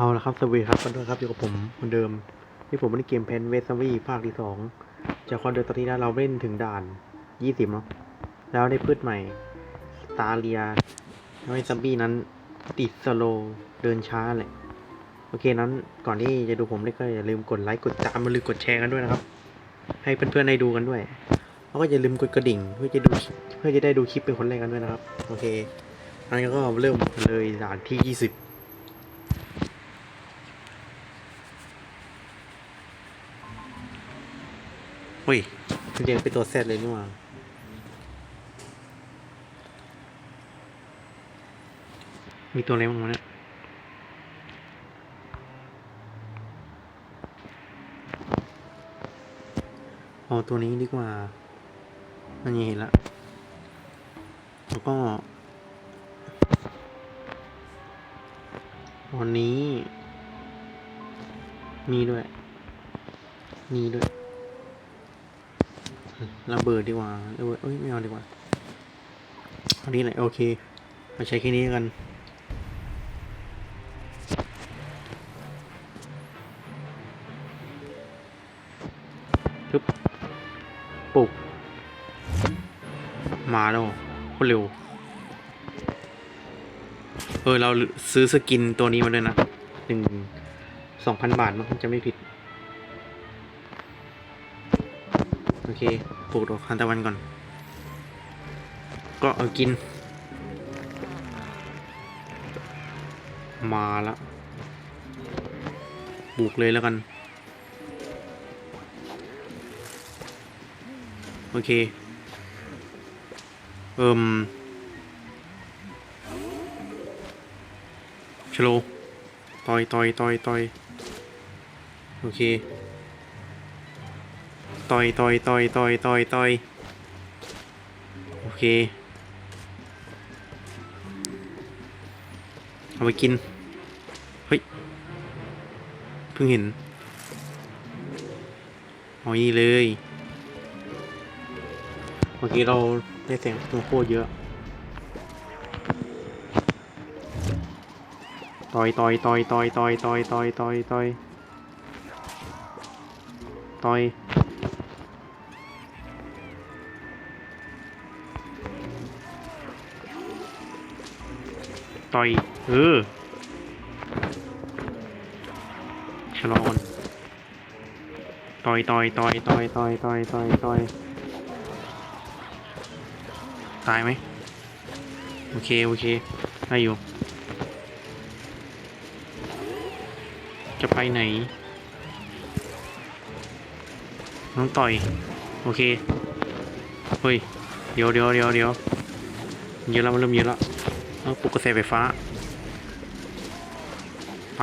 เอาละครับสวีครับกันด้วยครับอยู่กับผมเหมือนเดิมที่ผมเล่นเกมเพนเวสวีภาคที่สองจากความเดิมตอนที่แล้วเราเล่นถึงด่านยี่สิบเนาะแล้วได้พืชใหม่ตาเลียทำให้ซัมบี้นั้นติดสโลเดินช้าเลยโอเคนั้นก่อนที่จะดูผมเล่นก็อย่าลืมกดไลค์กดติดตามมาลืมกดแชร์กันด้วยนะครับ ให้เพื่อนๆได้ดูกันด้วยแล้วก็อย่าลืมกดกระดิ่งเพื่อจะดูเพื่อจะได้ดูคลิปเป็นคนแรกกันด้วยนะครับ โอเคอันนี้ก็เริ่มเลยด่านที่ยี่สิบ เฮ้ยเรียงเป็นตัวแซดเลยนี่หว่ามีตัวอะไรบ้างวะเนี่ยเอาตัวนี้ดีกว่าอันนี้เห็นละแล้วก็วันนี้ มีด้วย มีด้วย ระเบิดดีกว่าเบิดเอ้ยไม่เอาดีกว่าอันนี้แหละโอเคมาใช้แค่นี้กันปึ๊บปุบมาแล้วโคตรเร็ว เออ เราซื้อสกินตัวนี้มาด้วยนะหนึ่งสองพันบาทมั้งจะไม่ผิด อเคปลูกดอกทานตะวันก่อน ก็เอากิน มาละปลูกเลยแล้วกัน โอเค เอิ่มชโลต่อยต่อยต่อยต่อยโอเค ต่อยต่อยต่อยต่อยต่อยต่อยโอเค เอาไปกิน เฮ้ย เพิ่งเห็นเอานี่เลย เมื่อกี้เราได้เสียงโคตรเยอะ ต่อยต่อยต่อยต่อยต่อยต่อยต่อยต่อยต่อยต่อย ต่อย เออชะลอนต่อยต่อยต่อยต่อยต่อยต่อยต่อยต่อยตายไหมโอเค โอเคได้อยู่ จะไปไหน น้องต่อย โอเค เฮ้ย เดี๋ยวเดี๋ยวเดี๋ยวเดี๋ยวเยอะแล้วมันเริ่มเยอะแล้ว เอาปลุกกระแสไฟฟ้า ไป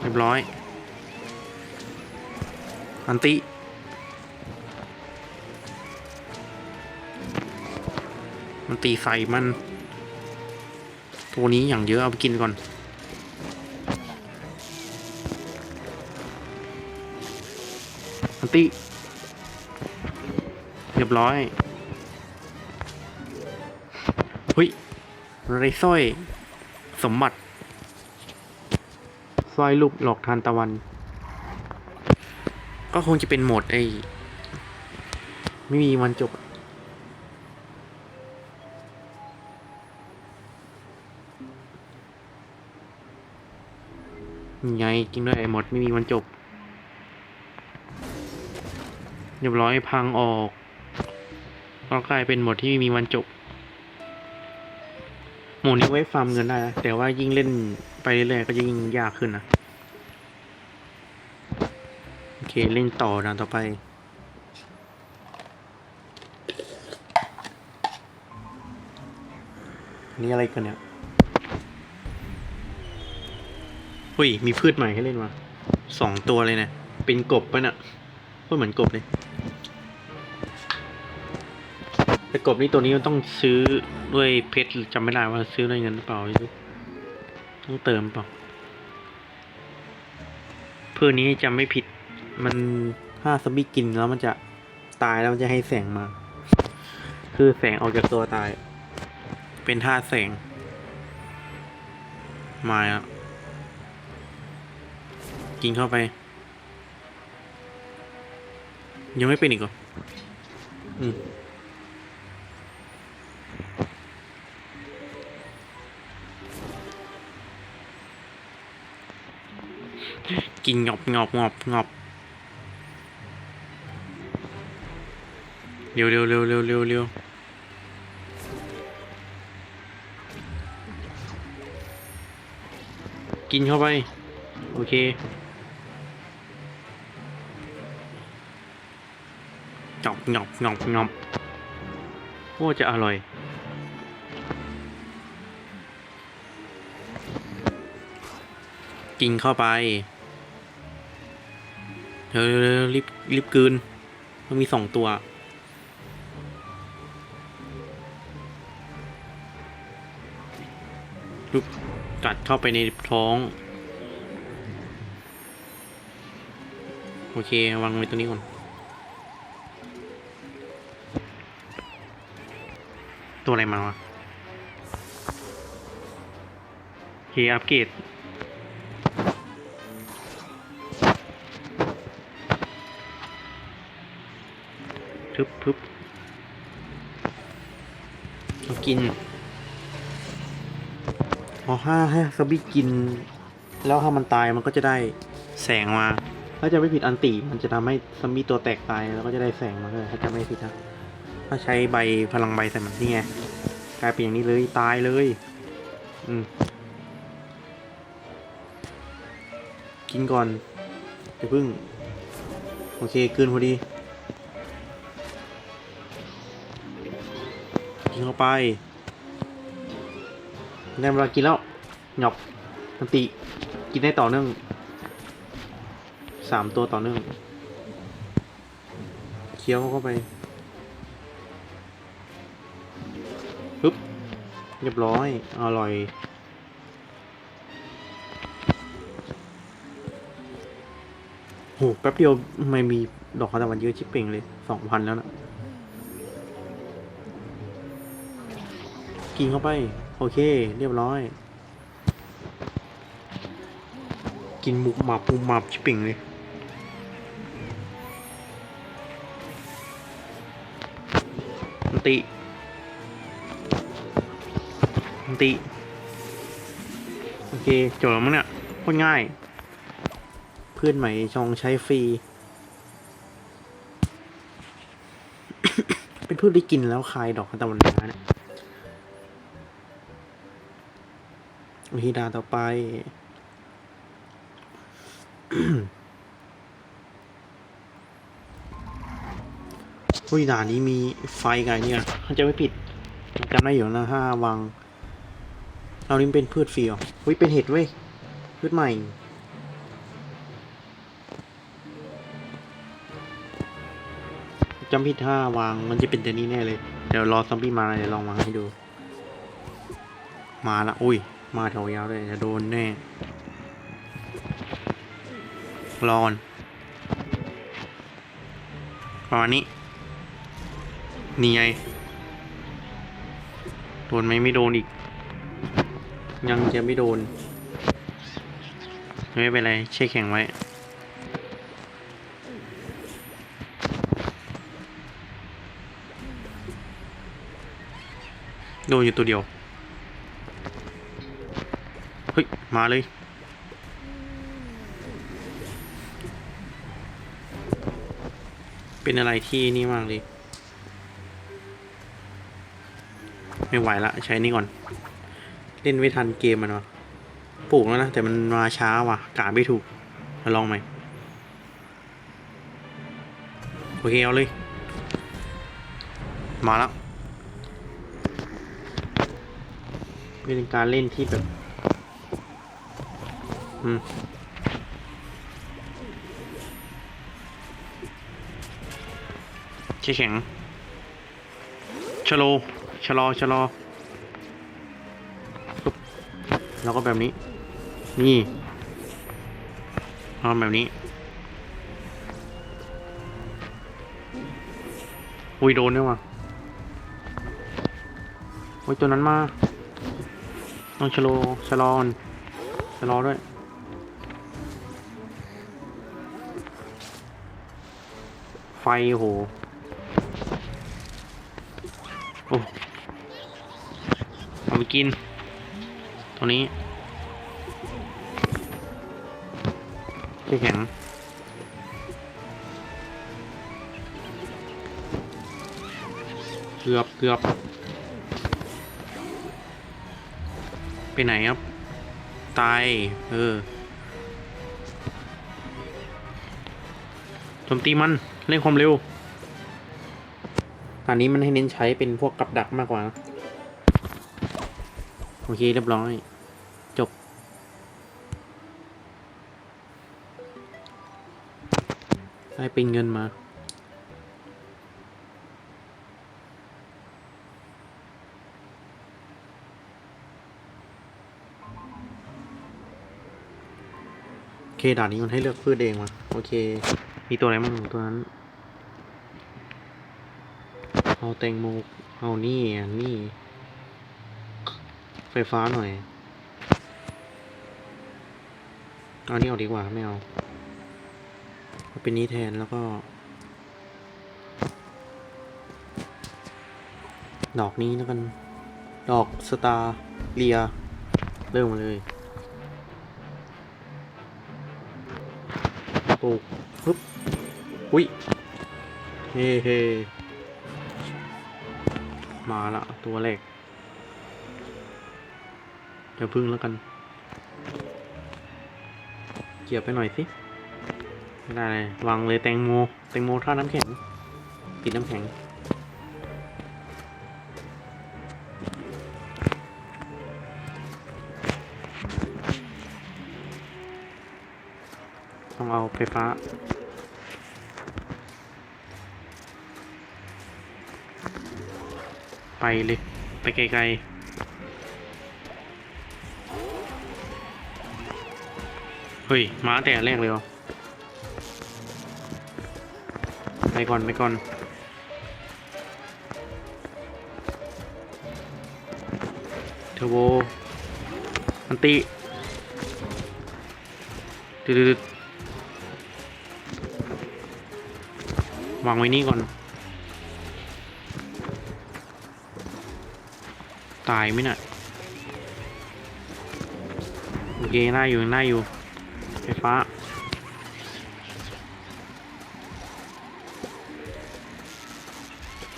เรียบร้อย อันติมันตีใส่มัน ตัวนี้อย่างเยอะเอาไปกินก่อน อันติ เรียบร้อย เฮ้ยไรสร้อย สมบัติสร้อยรูปหลอกทานตะวัน ก็คงจะเป็นโหมดไอ้ ไม่มีวันจบ ไงจริงด้วยไอ้หมดไม่มีวันจบ เรียบร้อยพังออกก็กลายเป็นหมดที่ไม่มีวันจบ หมดนี้ไว้ฟาร์มเงินได้ แต่ว่ายิ่งเล่นไปเรื่อยๆก็ยิ่งยากขึ้นนะ โอเค เล่นต่อนะต่อไป นี่อะไรกันเนี่ยเฮ้ย มีพืชใหม่ให้เล่นมาสองตัวเลยเนี่ยเป็นกบปะเนี่ยพูดเหมือนกบเลย กบนี่ตัวนี้มันต้องซื้อด้วยเพชรหรือจำไม่ได้ว่าซื้อด้วยเงินหรือเปล่าไม่รู้ต้องเติมเปล่าเพื่อนี้จำไม่ผิดมันถ้าซอมบี้กินแล้วมันจะตายแล้วมันจะให้แสงมา คือแสงออกจากตัวตาย เป็นท่าแสงมาแล้วกินเข้าไป ยังไม่เป็นอีกเหรออืม กินงอบงอบงอบงอบเร็วเร็วเร็วเร็วเร็วเร็วกินเข้าไป โอเค งอบงอบงอบงอบโอ้จะอร่อยกินเข้าไป เร็วเร็วเร็วรีบรีบกืน มันมีสองตัว ลุกกัดเข้าไปในท้อง โอเควางไว้ตรงนี้ก่อน ตัวอะไรมาวะโอเคอัปเกรด ทึบทึบเอากินพอห้าให้ซอมบี้กิน แล้วถ้ามันตายมันก็จะได้แสงมา ถ้าจะไม่ผิดอันติมันจะทำให้ซอมบี้ตัวแตกตายแล้วก็จะได้แสงมาเลยถ้าจะไม่ผิดนะถ้าใช้ใบพลังใบใส่มันนี่ไงกลายเป็นอย่างนี้เลยตายเลย อืมกินก่อนเดี๋ยวพึ่ง โอเคกลืนพอดี กินเข้าไปได้เวลากินแล้วหยอบมันติ กินได้ต่อเนื่องสามตัวต่อเนื่องเคี้ยวเข้าไปปึ๊บเรียบร้อย อร่อยโหแป๊บเดียวไม่มีดอกทานตะวันเยอะชิปเป่งเลยสองพันแล้วนะ กินเข้าไป โอเค เรียบร้อย กินหมุกหมับหมุกหมับชิปิ่งเลยมันติมันติ โอเคจบแล้วมั้งเนี่ยโคตรง่าย เพื่อนใหม่ชองใช้ฟรี เป็นพืชที่กินแล้วคลายดอกทานตะวันมาเนี่ย วิธีดานต่อไปวิธีด่านนี้มีไฟกันเนี่ยถ้าจะไม่ผิดจำได้อยู่นะห้าวังเรานี่เป็นพืชฟรีเหรอวิเป็นเห็ดเว้ย พืชใหม่จำผิดห้าวางมันจะเป็นตัวนี้แน่เลย เดี๋ยวรอซอมบี้มาเดี๋ยวลองวางให้ดู มาละอุ้ย มาแถวยาวเลยจะโดนแน่รอนประมาณนี้ นี่ไง โดนไหมไม่โดนอีก ยังจะไม่โดน ไม่เป็นไรเช็คแข็งไว้ โดนอยู่ตัวเดียว เฮ้ย มาเลย เป็นอะไรที่นี่มากเลย ไม่ไหวละ ใช้นี่ก่อน เล่นไม่ทันเกมมันวะปลูกแล้วนะ แต่มันมาช้าว่ะ กาไม่ถูกมาลองไหมโอเค เอาเลย มาแล้วเป็นการเล่นที่แบบ อืมแข็งชะโลชะลอชะลอแล้วก็แบบนี้ นี่ทำแบบนี้อุ้ยโดนด้วยว่ะโอ้ยตัวนั้นมาต้องชะโลชะลอนะลอด้วย ไฟโหโอ้เอาไปกิน ตัวนี้ไม่แข็งเกือบเกือบไปไหนครับ ตาย เออโจมตีมัน เร่งความเร็ว อันนี้มันให้เน้นใช้เป็นพวกกับดักมากกว่า โอเคเรียบร้อย จบ ได้เป็นเงินมาโอเคด่านนี้มันให้เลือกพืชเองมาโอเค มีตัวอะไรบ้างตัวนั้น เอาแตงโม เอานี่อันนี่ไฟฟ้าหน่อย เอานี่ออกดีกว่าไม่เอาเอาเป็นนี้แทนแล้วก็ ดอกนี้แล้วกัน ดอกสตาร์เลีย เริ่มมาเลยปลูก อุ้ยเฮ้เฮมาละตัวแรกเดี๋ยวพึ่งแล้วกัน เกี่ยวไปหน่อยสิ ไม่ได้เลยวางเลยแตงโม แตงโมท่าน้ำแข็งปิดน้ำแข็ง ต้องเอาไฟฟ้า ไปเลย ไปไกลๆ เฮ้ย มาแต่แรกเลยเหรอไปก่อน ไปก่อน เทอร์โบ อันติดึดๆวางไว้นี่ก่อน ตายไหมน่ะโอเคน่าอยู่น่าอยู่ ไฟฟ้า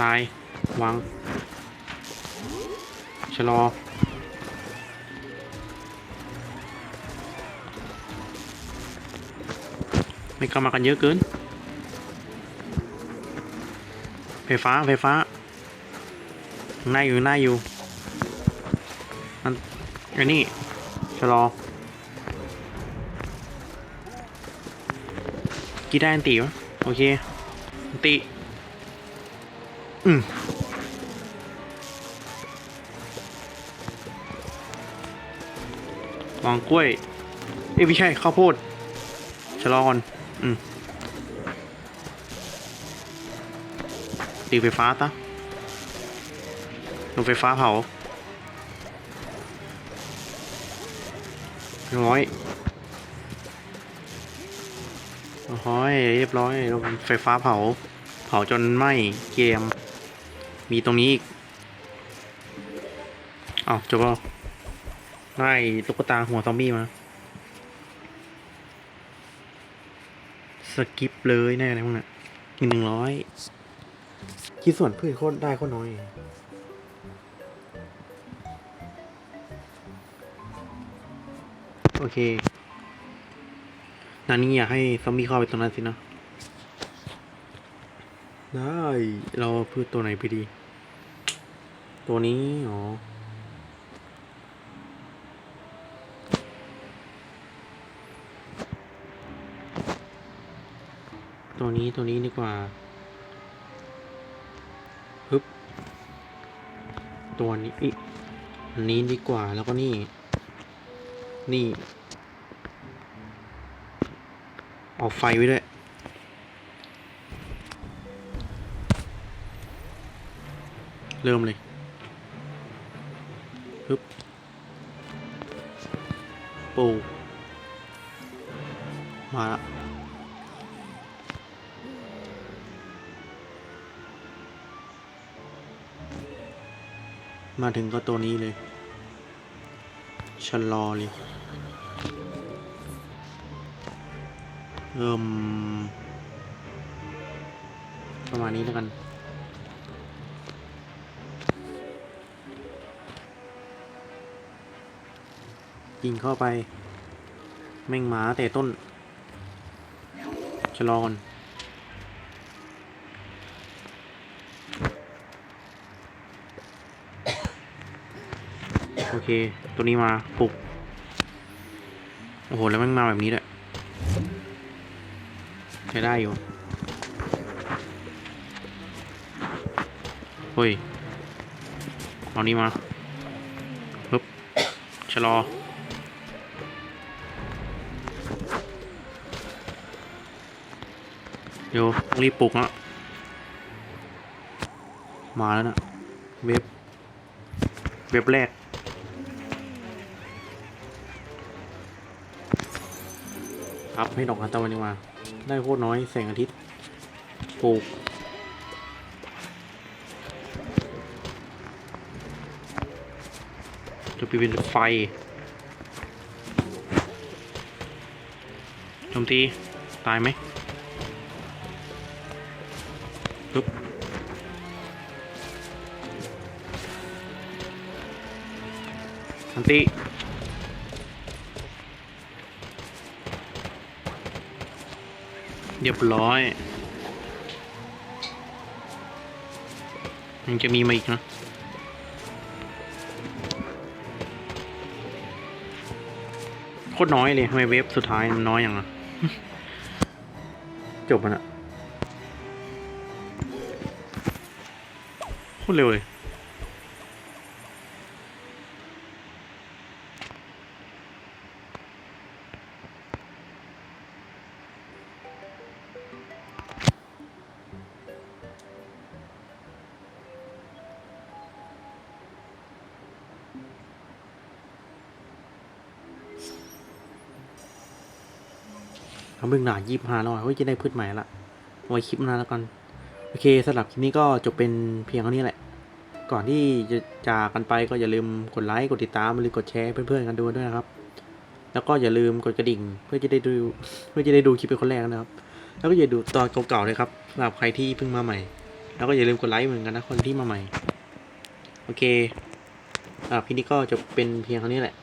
ตายวางชะลอ ไม่กล้ามากันเยอะเกิน ไฟฟ้า ไฟฟ้าน่าอยู่น่าอยู่ อันนี้ชะลอกีได้อันตีวะโอเคอันตีอืมวางกล้วย เอ้ไม่ใช่ข้าวโพดชะลอก่อน อืมตีไฟฟ้าตะลงไฟฟ้าเผา ร้อยโอ้ยเรียบร้อยลงไฟฟ้าเผา เผาจนไหม้เกม มีตรงนี้อีกอ้าวจบแล้วได้ตุ๊กตาหัวซอมบี้มา สกิปเลยแน่อะไรพวกนั้นอีหนึ่งร้อยคิดส่วนเพื่อนโคตรได้โคตรน้อย โอเค นานี่อยากให้ซอมบี้เข้าไปตรงนั้นสินะได้ เราพืชตัวไหนไปดี ตัวนี้ อ๋อ ตัวนี้ตัวนี้ดีกว่าฮึบ ตัวนี้ อันนี้ดีกว่าแล้วก็นี่ นี่ เอาไฟไว้ด้วย เริ่มเลยฮึบปู มาละมาถึงก็ตัวนี้เลย ชะลอเลยเอิ่มประมาณนี้แล้วกัน ยิงเข้าไป แม่งหมาแต่ต้น ชะลอก่อน โอเค ตัวนี้มาปลุก โอ้โห แล้วม่งมาแบบนี้ด้วยใช้ได้อยู่เฮ้ย เอานี้มาปึ๊บชะลอ เดี๋ยวต้องรีบปลุกแล้วมาแล้วนะ เว็บ เว็บแรก อัพให้ดอกทานตะวันดีกว่า ได้โคตรน้อยแสงอาทิตย์ปลูกจะไปเป็นไฟโจมตี ตายไหมปึ๊บอันตี เรียบร้อยยังจะมีมาอีกนะโคตรน้อยเลยทำไมเวฟสุดท้ายมันน้อยอย่างอะ จบมันอะโคตรเร็วเลย ทำเรื่องหนายี่ห้าแล้วอะเฮ้ยจะได้พืชใหม่ละไว้คลิปหน้าแล้วกัน โอเคสำหรับคลิปนี้ก็จบเป็นเพียงเท่านี้แหละ ก่อนที่จะจากกันไปก็อย่าลืมกดไลค์กดติดตามหรือกดแชร์เพื่อนๆกันดูด้วยนะครับ แล้วก็อย่าลืมกดกระดิ่งเพื่อจะได้ดูเพื่อจะได้ดูคลิปเป็นคนแรกนะครับ แล้วก็อย่าดูตอนเก่าๆเลยครับสำหรับใครที่เพิ่งมาใหม่ แล้วก็อย่าลืมกดไลค์เหมือนกันนะคนที่มาใหม่ โอเค สำหรับคลิปนี้ก็จะเป็นเพียงเท่านี้แหละ